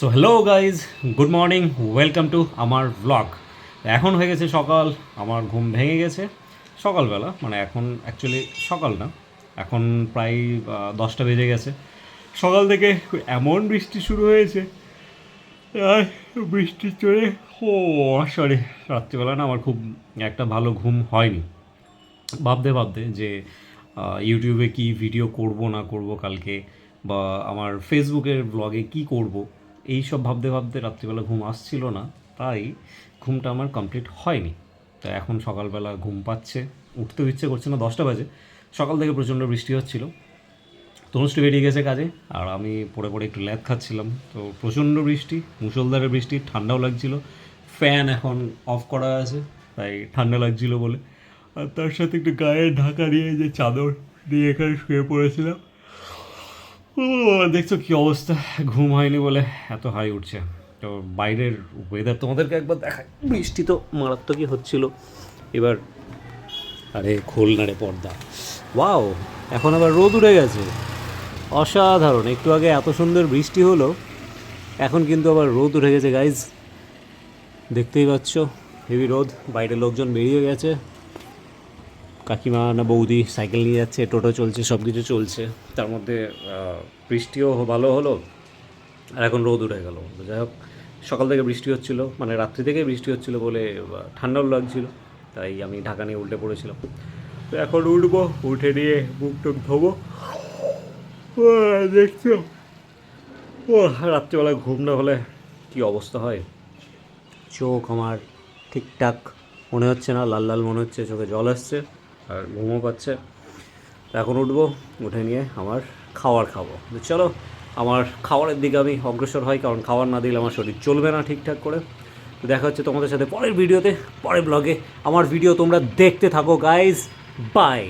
So hello guys good morning welcome to আমার blog এখন হয়ে গেছে সকাল, আমার ঘুম ভেঙে গেছে। সকালবেলা মানে এখন অ্যাকচুয়ালি সকাল না, এখন প্রায় দশটা বেজে গেছে। সকাল থেকে এমন বৃষ্টি শুরু হয়েছে বৃষ্টি চলে ও সরি, রাত্রিবেলা না আমার খুব একটা ভালো ঘুম হয়নি। ভাবতে ভাবতে যে ইউটিউবে কি ভিডিও করব না করব কালকে, বা আমার ফেসবুকের ব্লগে কি করব এই সব ভাবতে ভাবতে রাত্রিবেলা ঘুম আসছিল না, তাই ঘুমটা আমার কমপ্লিট হয়নি। তো এখন সকালবেলা ঘুম পাচ্ছে, উঠতেও ইচ্ছে করছে না, দশটা বাজে। সকাল থেকে প্রচণ্ড বৃষ্টি হচ্ছিল। তনুশ্রী বেরিয়ে গেছে কাজে, আর আমি পড়ে পড়ে একটু ল্যাদ খাচ্ছিলাম। তো প্রচণ্ড বৃষ্টি, মুষলধারে বৃষ্টি, ঠান্ডাও লাগছিল। ফ্যান এখন অফ করা আছে, তাই ঠান্ডা লাগছিল বলে। আর তার সাথে একটু গায়ে ঢাকা দিয়ে যে চাদর দিয়ে এখানে শুয়ে পড়েছিলাম দেখছ কি অবস্থা? ঘুম হয়নি বলে এত হাই উঠছে। তো বাইরের ওয়েদার তোমাদেরকে একবার দেখায় বৃষ্টি তো মারাত্মকই হচ্ছিল। এবার, আরে খোল না রে পর্দা। ওয়াও, এখন আবার রোদ উঠে গেছে। অসাধারণ, একটু আগে এত সুন্দর বৃষ্টি হলো, এখন কিন্তু আবার রোদ উঠে গেছে গাইজ দেখতেই পাচ্ছ হেভি রোদ, বাইরের লোকজন বেরিয়ে গেছে। কাকিমা না বৌদি সাইকেল নিয়ে যাচ্ছে টোটো চলছে সব কিছু চলছে। তার মধ্যে বৃষ্টিও ভালো হলো আর এখন রোদ উঠে গেল। যাই হোক সকাল থেকে বৃষ্টি হচ্ছিল মানে রাত্রি থেকে বৃষ্টি হচ্ছিল বলে ঠান্ডাও লাগছিল তাই আমি ঢাকা নিয়ে উল্টে পড়েছিলাম। তো এখন উঠবো উঠে নিয়ে বুক টুক ধোবো। ও, দেখছ? ও রাত্রিবেলা ঘুম না হলে কী অবস্থা হয়? চোখ আমার ঠিকঠাক মনে হচ্ছে না লাল লাল মনে হচ্ছে চোখে জল আসছে। আর ঘুমও পাচ্ছে। এখন উঠবো, উঠে নিয়ে আমার খাওয়ার খাব। চলো, আমার খাওয়ারের দিকে আমি অগ্রসর হই, কারণ খাবার না দিলে আমার শরীর চলবে না ঠিকঠাক করে। তো দেখা হচ্ছে তোমাদের সাথে পরের ভিডিওতে, পরের ব্লগে আমার ভিডিও তোমরা দেখতে থাকো গাইজ বাই